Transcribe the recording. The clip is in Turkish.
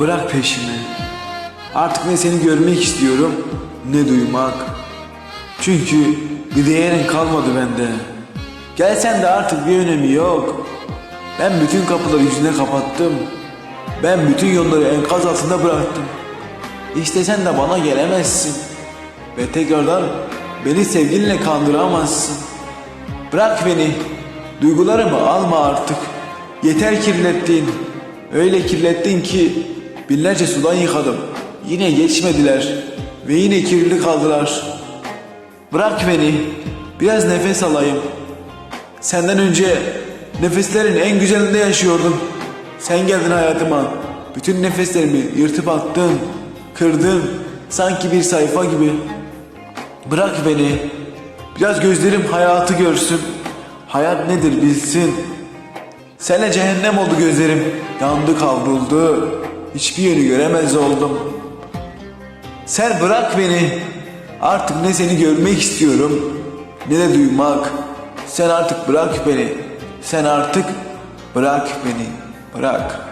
Bırak peşimi. Artık ne seni görmek istiyorum ne duymak. Çünkü bir değerin kalmadı bende. Gelsen de artık bir önemi yok. Ben bütün kapıları yüzüne kapattım. Ben bütün yolları enkaz altında bıraktım. İstesen de bana gelemezsin. Ve tekrardan beni sevgilinle kandıramazsın. Bırak beni. Duygularımı alma artık. Yeter kirlettin. Öyle kirlettin ki binlerce sudan yıkadım. Yine geçmediler. Ve yine kirli kaldılar. Bırak beni. Biraz nefes alayım. Senden önce nefeslerin en güzelinde yaşıyordum. Sen geldin hayatıma. Bütün nefeslerimi yırtıp attın. Kırdın. Sanki bir sayfa gibi. Bırak beni. Biraz gözlerim hayatı görsün. Hayat nedir bilsin. Senle cehennem oldu gözlerim. Yandı kavruldu. Hiçbir yeri göremez oldum. Sen bırak beni. Artık ne seni görmek istiyorum ne de duymak. Sen artık bırak beni. Sen artık bırak beni. Bırak.